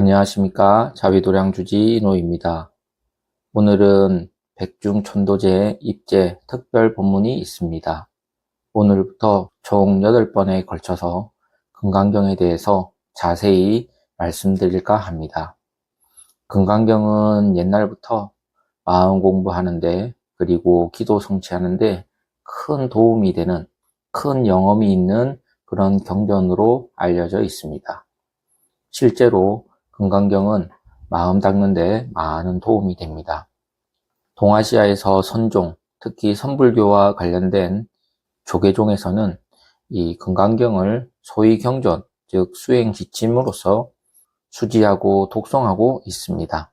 안녕하십니까. 자위도량주지 노입니다. 오늘은 백중천도제 입제 특별 본문이 있습니다. 오늘부터 총 8번에 걸쳐서 금강경에 대해서 자세히 말씀드릴까 합니다. 금강경은 옛날부터 마음 공부하는데 그리고 기도 성취하는데 큰 도움이 되는 큰 영험이 있는 그런 경전으로 알려져 있습니다. 실제로 금강경은 마음 닦는 데 많은 도움이 됩니다. 동아시아에서 선종, 특히 선불교와 관련된 조계종에서는 이 금강경을 소위 경전, 즉 수행 지침으로서 수지하고 독송하고 있습니다.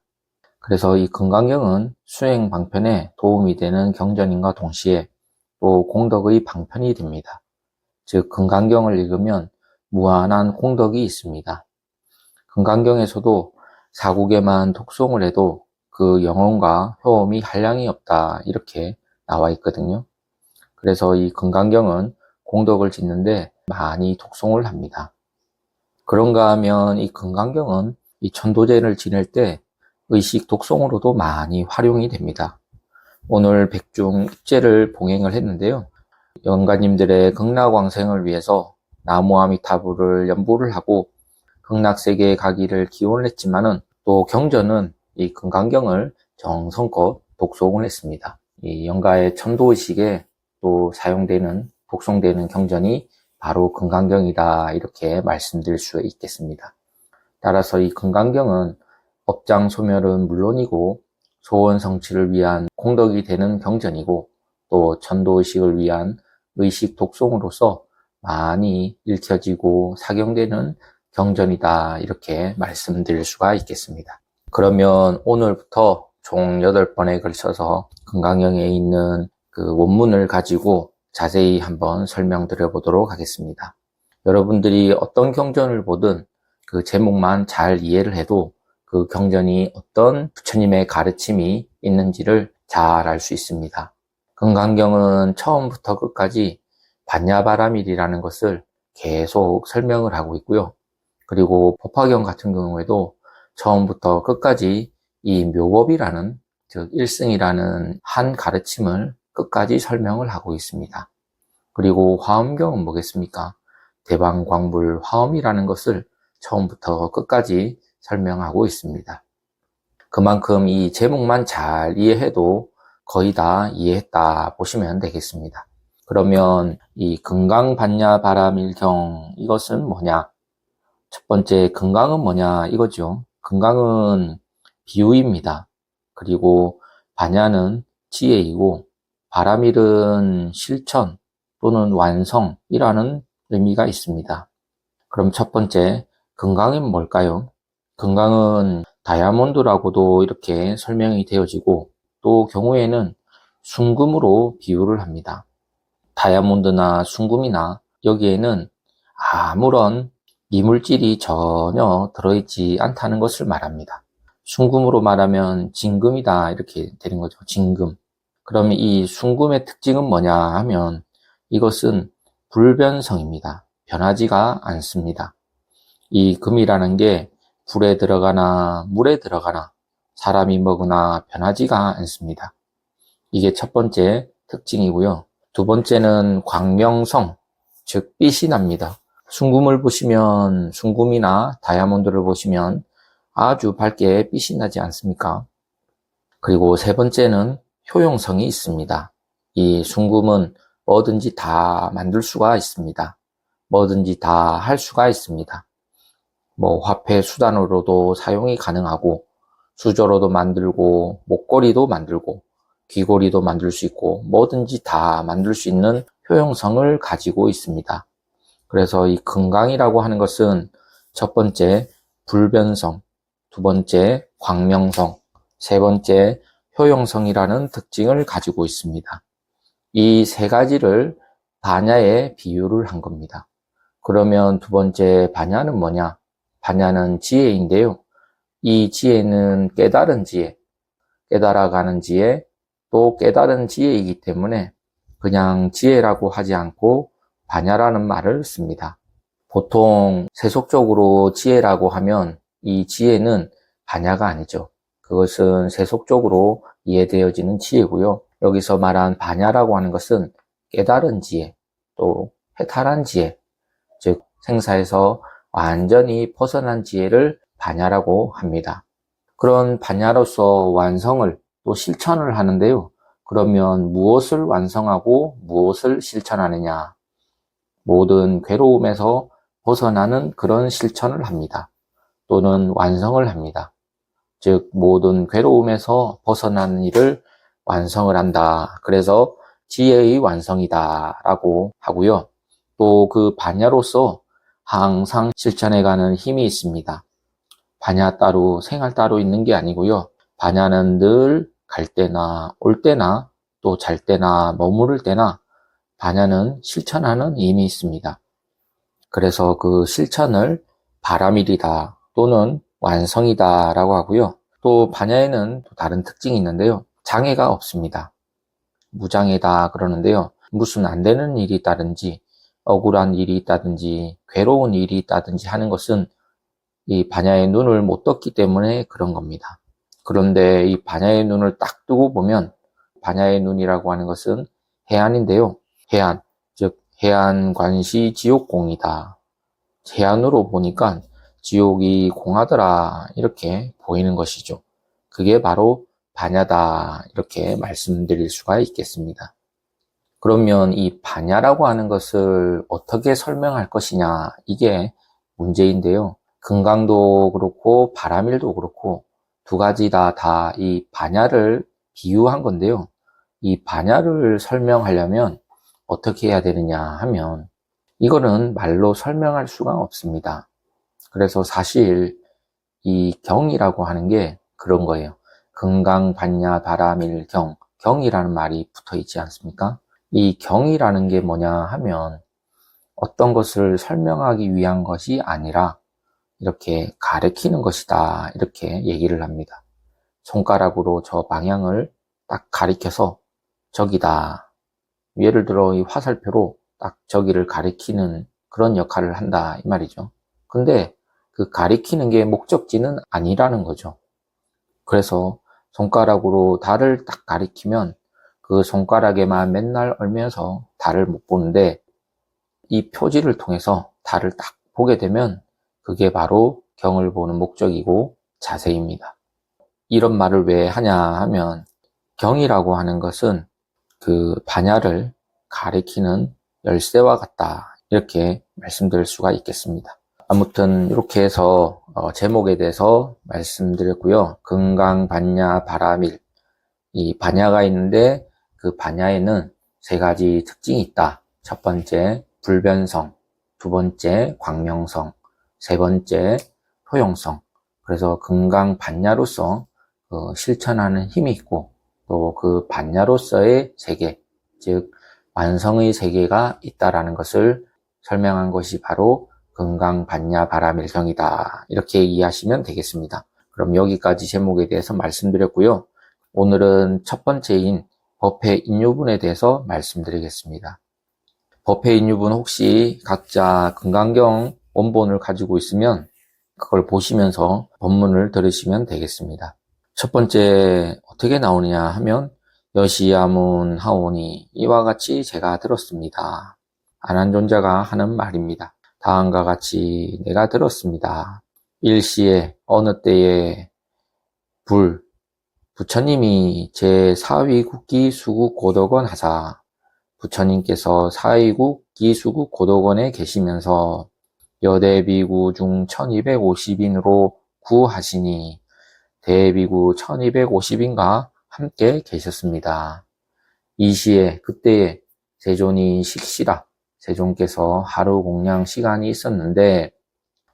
그래서 이 금강경은 수행 방편에 도움이 되는 경전인과 동시에 또 공덕의 방편이 됩니다. 즉 금강경을 읽으면 무한한 공덕이 있습니다. 금강경에서도 사국에만 독송을 해도 그 영혼과 효험이 한량이 없다 이렇게 나와 있거든요. 그래서 이 금강경은 공덕을 짓는데 많이 독송을 합니다. 그런가 하면 이 금강경은 이 천도제를 지낼 때 의식 독송으로도 많이 활용이 됩니다. 오늘 백중 입제를 봉행을 했는데요. 영가님들의 극락왕생을 위해서 나무아미타불을 연부를 하고 극락세계에 가기를 기원을 했지만은 또 경전은 이 금강경을 정성껏 독송을 했습니다. 이 영가의 천도의식에 또 사용되는 독송되는 경전이 바로 금강경이다 이렇게 말씀드릴 수 있겠습니다. 따라서 이 금강경은 업장 소멸은 물론이고 소원 성취를 위한 공덕이 되는 경전이고 또 천도의식을 위한 의식 독송으로서 많이 읽혀지고 사경되는 경전이다 이렇게 말씀드릴 수가 있겠습니다. 그러면 오늘부터 총 8번에 걸쳐서 금강경에 있는 그 원문을 가지고 자세히 한번 설명드려 보도록 하겠습니다. 여러분들이 어떤 경전을 보든 그 제목만 잘 이해를 해도 그 경전이 어떤 부처님의 가르침이 있는지를 잘 알 수 있습니다. 금강경은 처음부터 끝까지 반야바라밀이라는 것을 계속 설명을 하고 있고요. 그리고 법화경 같은 경우에도 처음부터 끝까지 이 묘법이라는 즉 일승이라는 한 가르침을 끝까지 설명을 하고 있습니다. 그리고 화엄경은 뭐겠습니까? 대방광불 화엄이라는 것을 처음부터 끝까지 설명하고 있습니다. 그만큼 이 제목만 잘 이해해도 거의 다 이해했다 보시면 되겠습니다. 그러면 이 금강반야바라밀경 이것은 뭐냐? 첫 번째 건강은 뭐냐 이거죠. 건강은 비유입니다. 그리고 반야는 지혜이고 바라밀은 실천 또는 완성이라는 의미가 있습니다. 그럼 첫 번째 건강은 뭘까요? 건강은 다이아몬드라고도 이렇게 설명이 되어지고 또 경우에는 순금으로 비유를 합니다. 다이아몬드나 순금이나 여기에는 아무런 이물질이 전혀 들어있지 않다는 것을 말합니다. 순금으로 말하면 진금이다 이렇게 되는 거죠. 진금. 그러면 이 순금의 특징은 뭐냐 하면 이것은 불변성입니다. 변하지가 않습니다. 이 금이라는 게 불에 들어가나 물에 들어가나 사람이 먹으나 변하지가 않습니다. 이게 첫 번째 특징이고요. 두 번째는 광명성, 즉 빛이 납니다. 순금을 보시면 순금이나 다이아몬드를 보시면 아주 밝게 빛이 나지 않습니까? 그리고 세 번째는 효용성이 있습니다. 이 순금은 뭐든지 다 만들 수가 있습니다. 뭐든지 다 할 수가 있습니다. 뭐 화폐 수단으로도 사용이 가능하고 수저로도 만들고 목걸이도 만들고 귀걸이도 만들 수 있고 뭐든지 다 만들 수 있는 효용성을 가지고 있습니다. 그래서 이 건강이라고 하는 것은 첫 번째 불변성, 두 번째 광명성, 세 번째 효용성이라는 특징을 가지고 있습니다. 이 세 가지를 반야에 비유를 한 겁니다. 그러면 두 번째 반야는 뭐냐? 반야는 지혜인데요. 이 지혜는 깨달은 지혜, 깨달아가는 지혜, 또 깨달은 지혜이기 때문에 그냥 지혜라고 하지 않고 반야라는 말을 씁니다. 보통 세속적으로 지혜라고 하면 이 지혜는 반야가 아니죠. 그것은 세속적으로 이해되어지는 지혜고요. 여기서 말한 반야라고 하는 것은 깨달은 지혜, 또 해탈한 지혜, 즉 생사에서 완전히 벗어난 지혜를 반야라고 합니다. 그런 반야로서 완성을 또 실천을 하는데요. 그러면 무엇을 완성하고 무엇을 실천하느냐? 모든 괴로움에서 벗어나는 그런 실천을 합니다. 또는 완성을 합니다. 즉, 모든 괴로움에서 벗어나는 일을 완성을 한다. 그래서 지혜의 완성이다. 라고 하고요. 또 그 반야로서 항상 실천해가는 힘이 있습니다. 반야 따로, 생활 따로 있는 게 아니고요. 반야는 늘 갈 때나 올 때나 또 잘 때나 머무를 때나 반야는 실천하는 힘이 있습니다. 그래서 그 실천을 바람일이다 또는 완성이다 라고 하고요. 또 반야에는 또 다른 특징이 있는데요. 장애가 없습니다. 무장애다 그러는데요. 무슨 안 되는 일이 있다든지 억울한 일이 있다든지 괴로운 일이 있다든지 하는 것은 이 반야의 눈을 못 떴기 때문에 그런 겁니다. 그런데 이 반야의 눈을 딱 뜨고 보면 반야의 눈이라고 하는 것은 해안인데요. 해안, 즉 해안 관시 지옥공이다. 해안으로 보니까 지옥이 공하더라 이렇게 보이는 것이죠. 그게 바로 반야다 이렇게 말씀드릴 수가 있겠습니다. 그러면 이 반야라고 하는 것을 어떻게 설명할 것이냐 이게 문제인데요. 금강도 그렇고 바람일도 그렇고 두 가지 다 다 이 반야를 비유한 건데요. 이 반야를 설명하려면 어떻게 해야 되느냐 하면 이거는 말로 설명할 수가 없습니다. 그래서 사실 이 경이라고 하는 게 그런 거예요. 금강, 반야, 바람일, 경. 경이라는 말이 붙어 있지 않습니까? 이 경이라는 게 뭐냐 하면 어떤 것을 설명하기 위한 것이 아니라 이렇게 가리키는 것이다. 이렇게 얘기를 합니다. 손가락으로 저 방향을 딱 가리켜서 저기다. 예를 들어 이 화살표로 딱 저기를 가리키는 그런 역할을 한다. 이 말이죠. 근데 그 가리키는 게 목적지는 아니라는 거죠. 그래서 손가락으로 달을 딱 가리키면 그 손가락에만 맨날 얼면서 달을 못 보는데 이 표지를 통해서 달을 딱 보게 되면 그게 바로 경을 보는 목적이고 자세입니다. 이런 말을 왜 하냐 하면 경이라고 하는 것은 그 반야를 가리키는 열쇠와 같다. 이렇게 말씀드릴 수가 있겠습니다. 아무튼 이렇게 해서 어, 제목에 대해서 말씀드렸고요. 금강, 반야, 바라밀 이 반야가 있는데 그 반야에는 세 가지 특징이 있다. 첫 번째 불변성, 두 번째 광명성, 세 번째 효용성. 그래서 금강 반야로서 그 실천하는 힘이 있고 또 그 반야로서의 세계, 즉 완성의 세계가 있다라는 것을 설명한 것이 바로 금강 반야 바라밀경이다. 이렇게 이해하시면 되겠습니다. 그럼 여기까지 제목에 대해서 말씀드렸고요. 오늘은 첫 번째인 법회 인유분에 대해서 말씀드리겠습니다. 법회 인유분 혹시 각자 금강경 원본을 가지고 있으면 그걸 보시면서 본문을 들으시면 되겠습니다. 첫 번째 어떻게 나오느냐 하면 여시야문 하오니 이와 같이 제가 들었습니다. 안한존자가 하는 말입니다. 다음과 같이 내가 들었습니다. 일시에 어느 때에 불 부처님이 제4위 국기 수국 고덕원 하사 부처님께서 4위국 기수국 고덕원에 계시면서 여대비구 중 1250인으로 구하시니 대비구 1250인과 함께 계셨습니다. 이 시에 그때에 세존이 식시라 세종께서 하루 공양 시간이 있었는데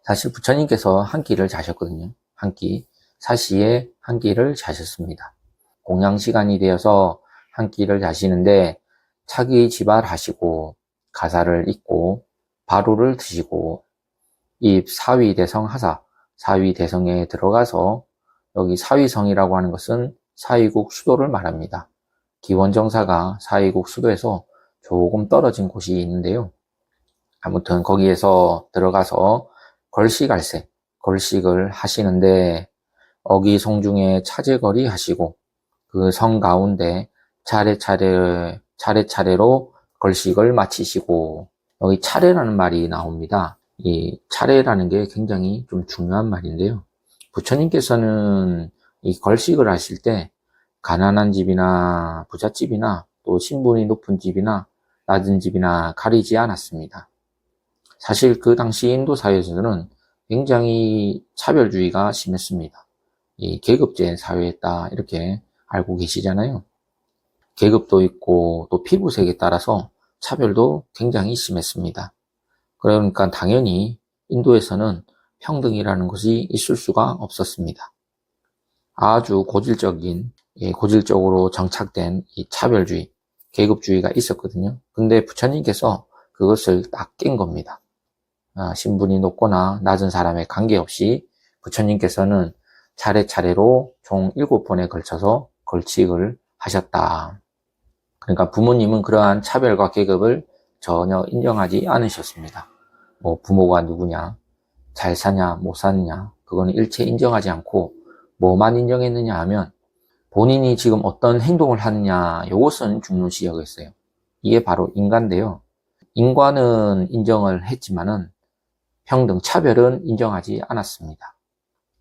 사실 부처님께서 한 끼를 자셨거든요. 한 끼. 사시에 한 끼를 자셨습니다. 공양 시간이 되어서 한 끼를 자시는데 차기 지발하시고 가사를 읽고 바루를 드시고 이 사위 대성 하사, 사위 대성에 들어가서 여기 사위성이라고 하는 것은 사위국 수도를 말합니다. 기원정사가 사위국 수도에서 조금 떨어진 곳이 있는데요. 아무튼 거기에서 들어가서 걸시갈세, 걸식을 하시는데 어기성중에 차제거리 하시고 그 성 가운데 차례차례 차례차례로 걸식을 마치시고 여기 차례라는 말이 나옵니다. 이 차례라는 게 굉장히 좀 중요한 말인데요. 부처님께서는 이 걸식을 하실 때 가난한 집이나 부잣집이나 또 신분이 높은 집이나 낮은 집이나 가리지 않았습니다. 사실 그 당시 인도 사회에서는 굉장히 차별주의가 심했습니다. 이 계급제 사회였다 이렇게 알고 계시잖아요. 계급도 있고 또 피부색에 따라서 차별도 굉장히 심했습니다. 그러니까 당연히 인도에서는 평등이라는 것이 있을 수가 없었습니다. 아주 고질적인, 예, 고질적으로 정착된 이 차별주의, 계급주의가 있었거든요. 근데 부처님께서 그것을 딱 깬 겁니다. 아, 신분이 높거나 낮은 사람에 관계없이 부처님께서는 차례차례로 총 7번에 걸쳐서 걸칙을 하셨다. 그러니까 부모님은 그러한 차별과 계급을 전혀 인정하지 않으셨습니다. 뭐 부모가 누구냐, 잘 사냐, 못 사느냐, 그거는 일체 인정하지 않고 뭐만 인정했느냐 하면 본인이 지금 어떤 행동을 하느냐, 이것은 중요시 여겼어요. 이게 바로 인간인데요. 인과는 인정을 했지만은 평등, 차별은 인정하지 않았습니다.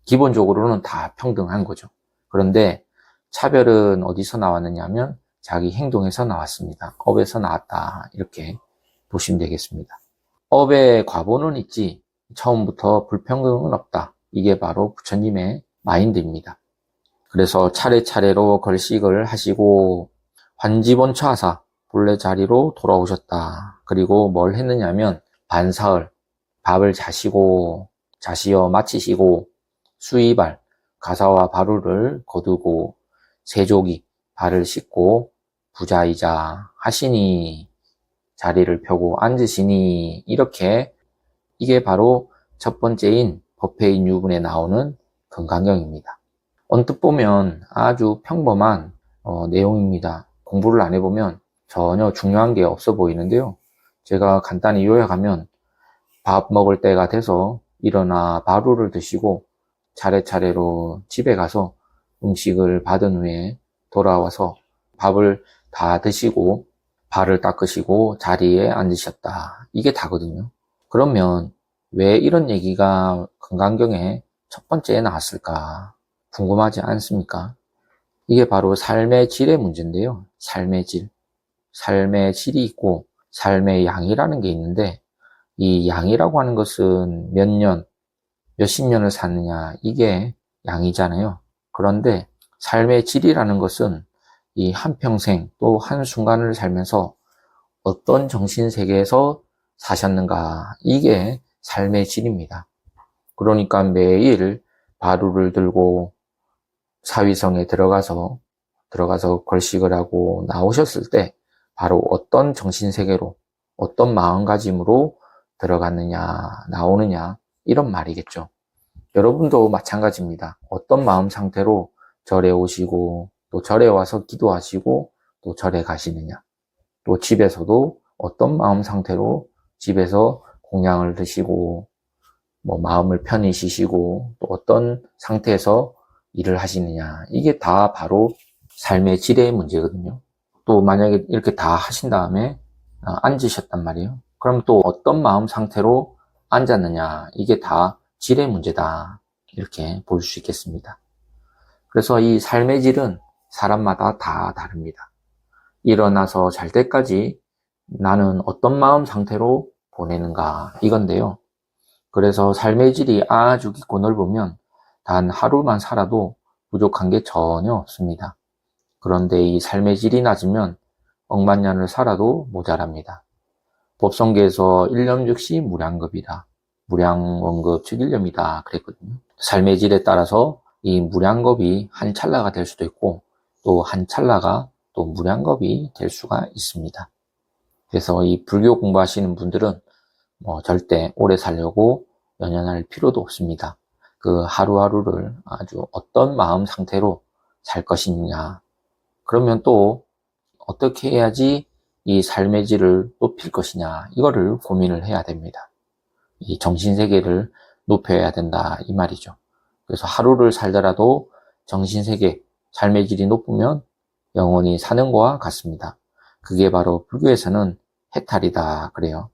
기본적으로는 다 평등한 거죠. 그런데 차별은 어디서 나왔느냐 하면 자기 행동에서 나왔습니다. 업에서 나왔다. 이렇게 보시면 되겠습니다. 업의 과보는 있지 처음부터 불평등은 없다. 이게 바로 부처님의 마인드입니다. 그래서 차례차례로 걸식을 하시고 환지본처하사 본래 자리로 돌아오셨다. 그리고 뭘 했느냐면 반사흘 밥을 자시고 자시어 마치시고 수이발 가사와 바루를 거두고 세족이 발을 씻고 부자이자 하시니 자리를 펴고 앉으시니 이렇게 이게 바로 첫 번째인 법회인 유분에 나오는 건강경입니다. 언뜻 보면 아주 평범한 어, 내용입니다. 공부를 안 해보면 전혀 중요한 게 없어 보이는데요. 제가 간단히 요약하면 밥 먹을 때가 돼서 일어나 바루를 드시고 차례차례로 집에 가서 음식을 받은 후에 돌아와서 밥을 다 드시고 발을 닦으시고 자리에 앉으셨다. 이게 다거든요. 그러면 왜 이런 얘기가 건강경에 첫 번째에 나왔을까? 궁금하지 않습니까? 이게 바로 삶의 질의 문제인데요. 삶의 질. 삶의 질이 있고 삶의 양이라는 게 있는데 이 양이라고 하는 것은 몇 년, 몇십 년을 사느냐 이게 양이잖아요. 그런데 삶의 질이라는 것은 이 한평생 또 한순간을 살면서 어떤 정신세계에서 사셨는가. 이게 삶의 질입니다. 그러니까 매일 바루를 들고 사위성에 들어가서 들어가서 걸식을 하고 나오셨을 때 바로 어떤 정신세계로 어떤 마음가짐으로 들어갔느냐 나오느냐 이런 말이겠죠. 여러분도 마찬가지입니다. 어떤 마음 상태로 절에 오시고 또 절에 와서 기도하시고 또 절에 가시느냐. 또 집에서도 어떤 마음 상태로 집에서 공양을 드시고 뭐 마음을 편히 쉬시고 또 어떤 상태에서 일을 하시느냐. 이게 다 바로 삶의 질의 문제거든요. 또 만약에 이렇게 다 하신 다음에 아, 앉으셨단 말이에요. 그럼 또 어떤 마음 상태로 앉았느냐. 이게 다 질의 문제다. 이렇게 볼 수 있겠습니다. 그래서 이 삶의 질은 사람마다 다 다릅니다. 일어나서 잘 때까지 나는 어떤 마음 상태로 보내는가 이건데요. 그래서 삶의 질이 아주 깊고 넓으면 단 하루만 살아도 부족한 게 전혀 없습니다. 그런데 이 삶의 질이 낮으면 억만 년을 살아도 모자랍니다. 법성계에서 일념 즉시 무량급이다. 무량원급 즉 일념이다 그랬거든요. 삶의 질에 따라서 이 무량겁이 한 찰나가 될 수도 있고 또 한 찰나가 또 무량겁이 될 수가 있습니다. 그래서 이 불교 공부하시는 분들은 뭐 절대 오래 살려고 연연할 필요도 없습니다. 그 하루하루를 아주 어떤 마음 상태로 살 것이냐. 그러면 또 어떻게 해야지 이 삶의 질을 높일 것이냐. 이거를 고민을 해야 됩니다. 이 정신세계를 높여야 된다 이 말이죠. 그래서 하루를 살더라도 정신세계 삶의 질이 높으면 영원히 사는 거와 같습니다. 그게 바로 불교에서는 해탈이다 그래요.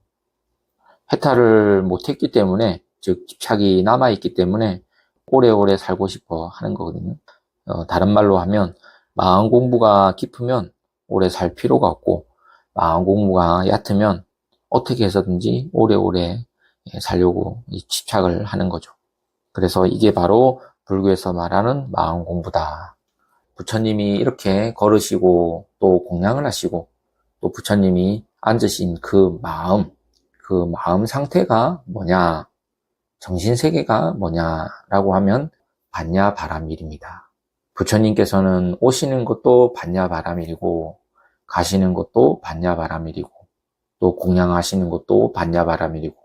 해탈을 못했기 때문에 즉 집착이 남아있기 때문에 오래오래 살고 싶어 하는 거거든요. 어, 다른 말로 하면 마음 공부가 깊으면 오래 살 필요가 없고 마음 공부가 얕으면 어떻게 해서든지 오래오래 예, 살려고 이 집착을 하는 거죠. 그래서 이게 바로 불교에서 말하는 마음 공부다. 부처님이 이렇게 걸으시고 또 공양을 하시고 또 부처님이 앉으신 그 마음, 그 마음 상태가 뭐냐, 정신 세계가 뭐냐라고 하면 반야바라밀입니다. 부처님께서는 오시는 것도 반야바라밀이고 가시는 것도 반야바라밀이고 또 공양하시는 것도 반야바라밀이고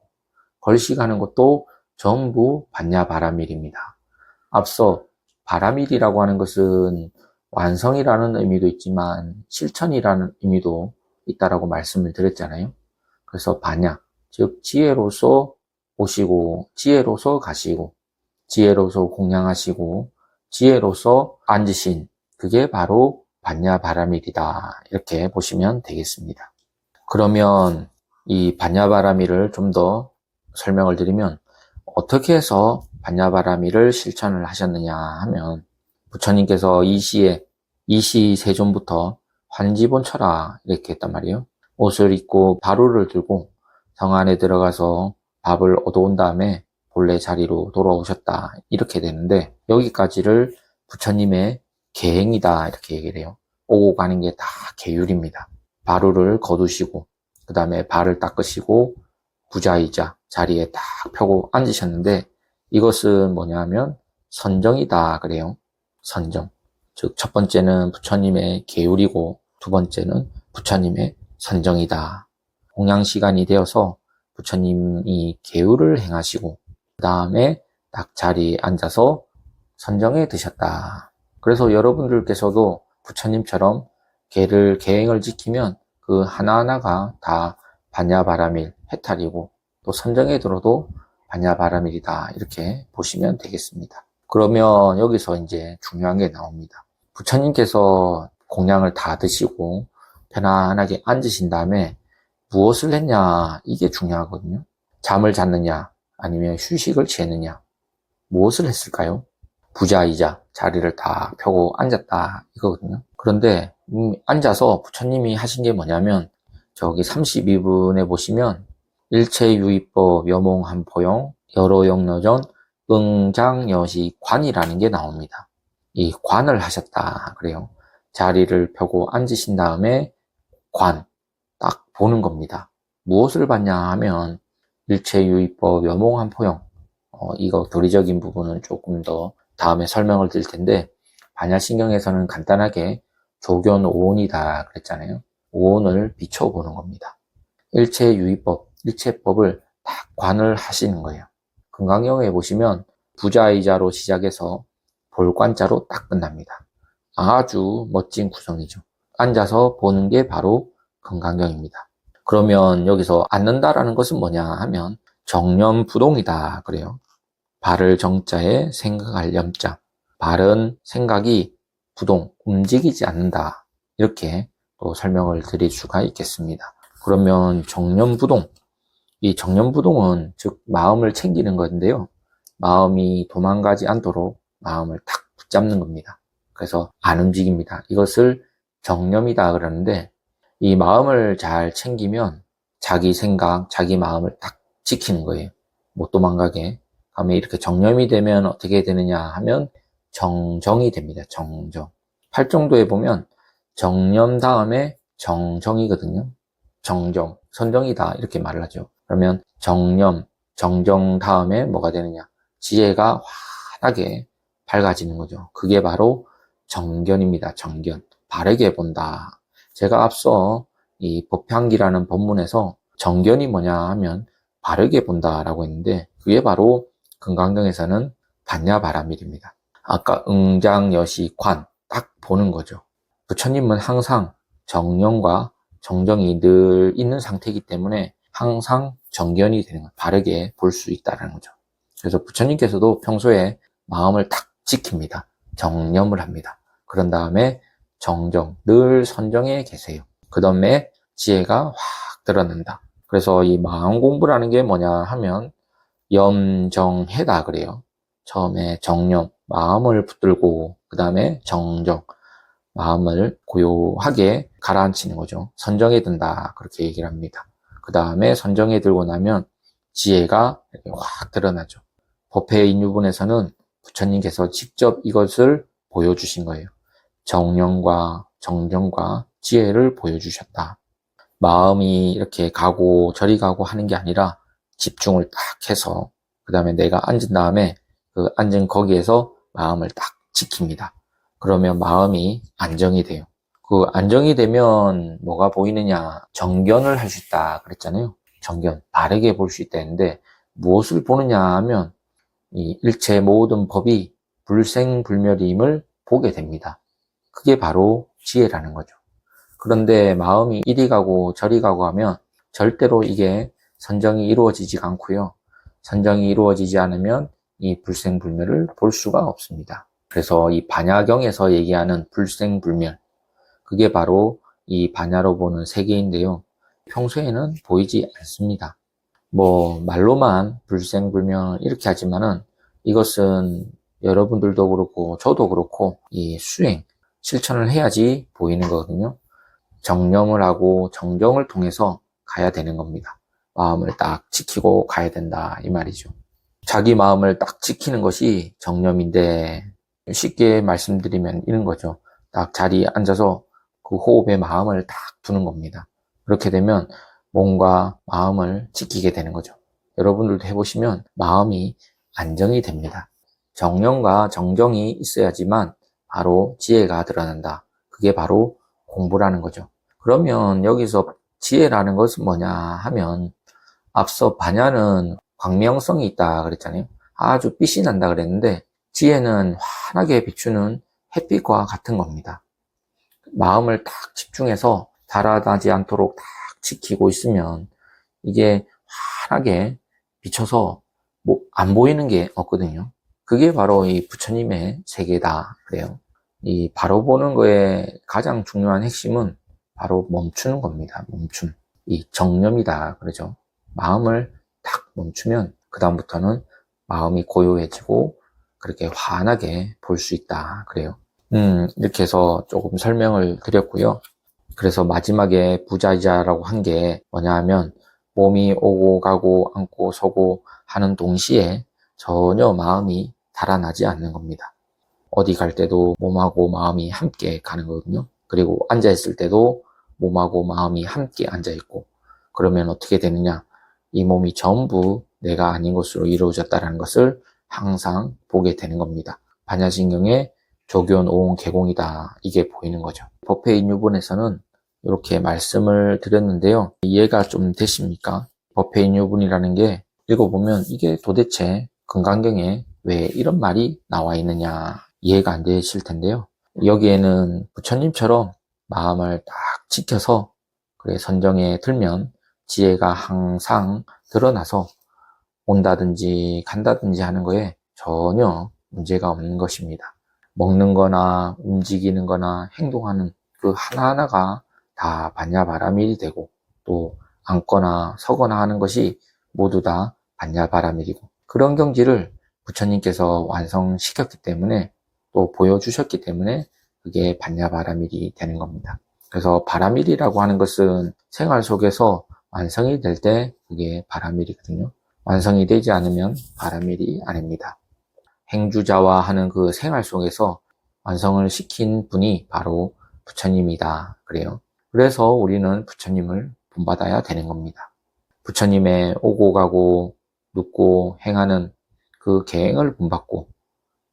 걸시가는 것도 전부 반야바라밀입니다. 앞서 바라밀이라고 하는 것은 완성이라는 의미도 있지만 실천이라는 의미도 있다라고 말씀을 드렸잖아요. 그래서 반야, 즉 지혜로서 오시고 지혜로서 가시고 지혜로서 공양하시고 지혜로서 앉으신 그게 바로 반야 바라밀이다 이렇게 보시면 되겠습니다. 그러면 이 반야 바라밀을 좀 더 설명을 드리면 어떻게 해서 반야 바라밀을 실천을 하셨느냐 하면 부처님께서 이 시에 이시 세존부터 환지본 쳐라 이렇게 했단 말이에요. 옷을 입고 바루를 들고 성 안에 들어가서 밥을 얻어온 다음에 본래 자리로 돌아오셨다 이렇게 되는데 여기까지를 부처님의 계행이다 이렇게 얘기를 해요. 오고 가는 게 다 계율입니다. 바루를 거두시고 그 다음에 발을 닦으시고 부자이자 자리에 딱 펴고 앉으셨는데 이것은 뭐냐 하면 선정이다 그래요. 선정. 즉 첫 번째는 부처님의 계율이고 두 번째는 부처님의 선정이다. 공양 시간이 되어서 부처님이 계율을 행하시고 그 다음에 딱 자리에 앉아서 선정에 드셨다. 그래서 여러분들께서도 부처님처럼 계를 계행을 지키면 그 하나하나가 다 반야바라밀 해탈이고 또 선정에 들어도 반야바라밀이다 이렇게 보시면 되겠습니다. 그러면 여기서 이제 중요한 게 나옵니다. 부처님께서 공양을 다 드시고 편안하게 앉으신 다음에 무엇을 했냐 이게 중요하거든요. 잠을 잤느냐 아니면 휴식을 취했느냐 무엇을 했을까요? 부자이자 자리를 다 펴고 앉았다 이거거든요. 그런데 음, 앉아서 부처님이 하신 게 뭐냐면 저기 32분에 보시면 일체유의법 여몽한포용 여로영너전 응장여시 관이라는 게 나옵니다. 이 관을 하셨다 그래요. 자리를 펴고 앉으신 다음에 관, 딱 보는 겁니다. 무엇을 봤냐 하면 일체유의법 여몽한 포용 어, 이거 도리적인 부분은 조금 더 다음에 설명을 드릴 텐데 반야신경에서는 간단하게 조견 오온이다 그랬잖아요. 오온을 비춰보는 겁니다. 일체유의법, 일체법을 딱 관을 하시는 거예요. 금강경에 보시면 부자이자로 시작해서 볼관자로 딱 끝납니다. 아주 멋진 구성이죠. 앉아서 보는 게 바로 금강경입니다. 그러면 여기서 앉는다라는 것은 뭐냐 하면 정념부동이다 그래요. 발을 정자에 생각할 염자. 발은 생각이 부동, 움직이지 않는다. 이렇게 또 설명을 드릴 수가 있겠습니다. 그러면 정념부동. 이 정념부동은 즉 마음을 챙기는 건데요. 마음이 도망가지 않도록 마음을 탁 붙잡는 겁니다. 그래서 안 움직입니다. 이것을 정념이다 그러는데 이 마음을 잘 챙기면 자기 생각, 자기 마음을 딱 지키는 거예요. 못 도망가게. 다음에 이렇게 정념이 되면 어떻게 되느냐 하면 정정이 됩니다. 정정. 팔정도에 보면 정념 다음에 정정이거든요. 정정, 선정이다 이렇게 말을 하죠. 그러면 정념, 정정 다음에 뭐가 되느냐? 지혜가 환하게 밝아지는 거죠. 그게 바로 정견입니다. 정견. 바르게 본다. 제가 앞서 이 법향기라는 법문에서 정견이 뭐냐 하면 바르게 본다라고 했는데 그게 바로 금강경에서는 반야바라밀입니다. 아까 응장여시 관 딱 보는 거죠. 부처님은 항상 정령과 정정이 늘 있는 상태이기 때문에 항상 정견이 되는 거 바르게 볼 수 있다는 거죠. 그래서 부처님께서도 평소에 마음을 탁 지킵니다. 정념을 합니다. 그런 다음에 정정, 늘 선정에 계세요. 그 다음에 지혜가 확 드러난다. 그래서 이 마음 공부라는 게 뭐냐 하면 염정해다 그래요. 처음에 정념, 마음을 붙들고 그 다음에 정정, 마음을 고요하게 가라앉히는 거죠. 선정에 든다 그렇게 얘기를 합니다. 그 다음에 선정에 들고 나면 지혜가 이렇게 확 드러나죠. 법회 인유분에서는 부처님께서 직접 이것을 보여주신 거예요. 정령과 정정과 지혜를 보여주셨다. 마음이 이렇게 가고 저리 가고 하는 게 아니라 집중을 딱 해서 그 다음에 내가 앉은 다음에 그 앉은 거기에서 마음을 딱 지킵니다. 그러면 마음이 안정이 돼요. 그 안정이 되면 뭐가 보이느냐 정견을 할 수 있다 그랬잖아요. 정견 바르게 볼 수 있다 했는데 무엇을 보느냐 하면 이 일체 모든 법이 불생불멸임을 보게 됩니다. 그게 바로 지혜라는 거죠. 그런데 마음이 이리 가고 저리 가고 하면 절대로 이게 선정이 이루어지지가 않고요. 선정이 이루어지지 않으면 이 불생불멸을 볼 수가 없습니다. 그래서 이 반야경에서 얘기하는 불생불멸, 그게 바로 이 반야로 보는 세계인데요. 평소에는 보이지 않습니다. 뭐 말로만 불생불멸 이렇게 하지만은 이것은 여러분들도 그렇고 저도 그렇고 이 수행 실천을 해야지 보이는 거거든요. 정념을 하고 정정을 통해서 가야 되는 겁니다. 마음을 딱 지키고 가야 된다 이 말이죠. 자기 마음을 딱 지키는 것이 정념인데 쉽게 말씀드리면 이런 거죠. 딱 자리에 앉아서 그 호흡에 마음을 딱 두는 겁니다. 그렇게 되면 몸과 마음을 지키게 되는 거죠. 여러분들도 해보시면 마음이 안정이 됩니다. 정령과 정정이 있어야지만 바로 지혜가 드러난다. 그게 바로 공부라는 거죠. 그러면 여기서 지혜라는 것은 뭐냐 하면 앞서 반야는 광명성이 있다 그랬잖아요. 아주 빛이 난다 그랬는데 지혜는 환하게 비추는 햇빛과 같은 겁니다. 마음을 딱 집중해서 달아나지 않도록 딱 지키고 있으면 이게 환하게 비춰서 뭐 안 보이는 게 없거든요. 그게 바로 이 부처님의 세계다 그래요. 이 바로 보는 거에 가장 중요한 핵심은 바로 멈추는 겁니다. 멈춤. 이 정념이다 그러죠. 마음을 딱 멈추면 그 다음부터는 마음이 고요해지고 그렇게 환하게 볼 수 있다 그래요. 음 이렇게 해서 조금 설명을 드렸고요. 그래서 마지막에 부자이자라고 한 게 뭐냐 하면 몸이 오고 가고 앉고 서고 하는 동시에 전혀 마음이 달아나지 않는 겁니다. 어디 갈 때도 몸하고 마음이 함께 가는 거거든요. 그리고 앉아 있을 때도 몸하고 마음이 함께 앉아 있고 그러면 어떻게 되느냐? 이 몸이 전부 내가 아닌 것으로 이루어졌다는 것을 항상 보게 되는 겁니다. 반야신경의 조견 오온 개공이다. 이게 보이는 거죠. 법회인 유분에서는 이렇게 말씀을 드렸는데요. 이해가 좀 되십니까? 법회인 유분이라는 게 읽어보면 이게 도대체 건강경에 왜 이런 말이 나와 있느냐 이해가 안 되실 텐데요. 여기에는 부처님처럼 마음을 딱 지켜서 그래 선정에 들면 지혜가 항상 드러나서 온다든지 간다든지 하는 거에 전혀 문제가 없는 것입니다. 먹는 거나 움직이는 거나 행동하는 그 하나하나가 다 반야바라밀이 되고 또 앉거나 서거나 하는 것이 모두 다 반야바라밀이고 그런 경지를 부처님께서 완성시켰기 때문에 또 보여주셨기 때문에 그게 반야바라밀이 되는 겁니다. 그래서 바라밀이라고 하는 것은 생활 속에서 완성이 될 때 그게 바라밀이거든요. 완성이 되지 않으면 바라밀이 아닙니다. 행주자와 하는 그 생활 속에서 완성을 시킨 분이 바로 부처님이다. 그래요. 그래서 우리는 부처님을 본받아야 되는 겁니다. 부처님의 오고 가고 눕고 행하는 그 계행을 본받고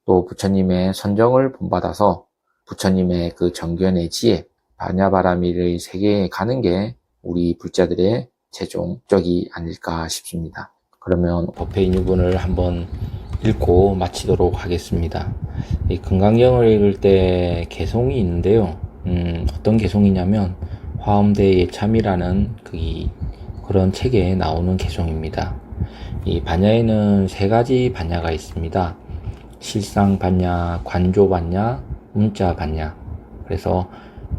또 부처님의 선정을 본받아서 부처님의 그 정견의 지혜, 반야바라밀의 세계에 가는 게 우리 불자들의 최종적이 아닐까 싶습니다. 그러면 법회인 유분을 한번 읽고 마치도록 하겠습니다. 이 금강경을 읽을 때 개송이 있는데요. 음, 어떤 개송이냐면 화엄대 예참이라는 그 그런 책에 나오는 개송입니다. 이 반야에는 세 가지 반야가 있습니다. 실상 반야, 관조 반야, 문자 반야. 그래서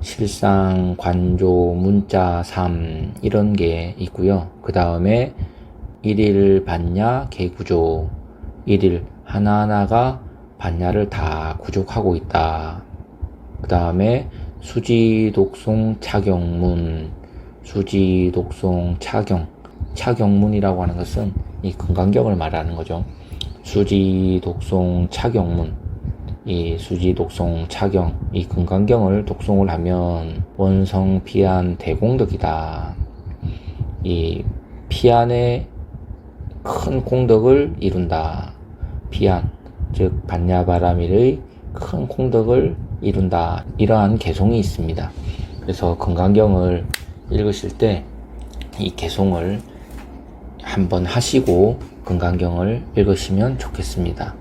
실상, 관조, 문자, 삼 이런 게 있고요. 그 다음에 일일 반야, 개구조, 일일 하나하나가 반야를 다 구족하고 있다. 그 다음에 수지, 독송, 차경문, 수지, 독송, 차경, 차경문이라고 하는 것은 이 금강경을 말하는 거죠. 수지, 독송, 차경문, 이 수지, 독송, 차경, 이 금강경을 독송을 하면 원성, 피안, 대공덕이다. 이 피안의 큰 공덕을 이룬다. 피안, 즉 반야바라밀의 큰 공덕을 이룬다. 이러한 개송이 있습니다. 그래서 금강경을 읽으실 때 이 개송을 한번 하시고 금강경을 읽으시면 좋겠습니다.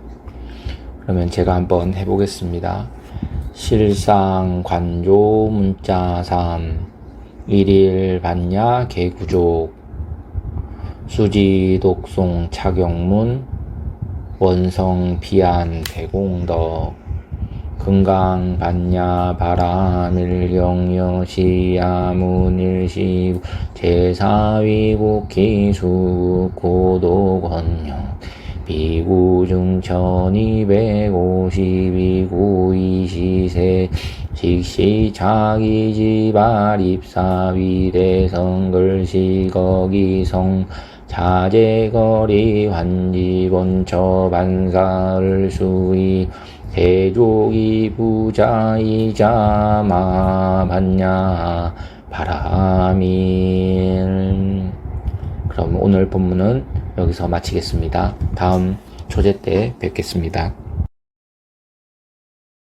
그러면 제가 한번 해보겠습니다. 실상 관조 문자삼 일일 반야 개구족 수지 독송 차경문 원성 비안 대공덕 금강 반야 바라밀 영여시 아문일시 제사위국 기수 고도권령 비구중 천이백오십이구 이시세 직시 자기지발 입사위대성글시거기성 자재거리 환지본처 반사을 수의 대족이 부자이자 마반야 바라밀 그럼 오늘 본문은 여기서 마치겠습니다. 다음 초제 때 뵙겠습니다.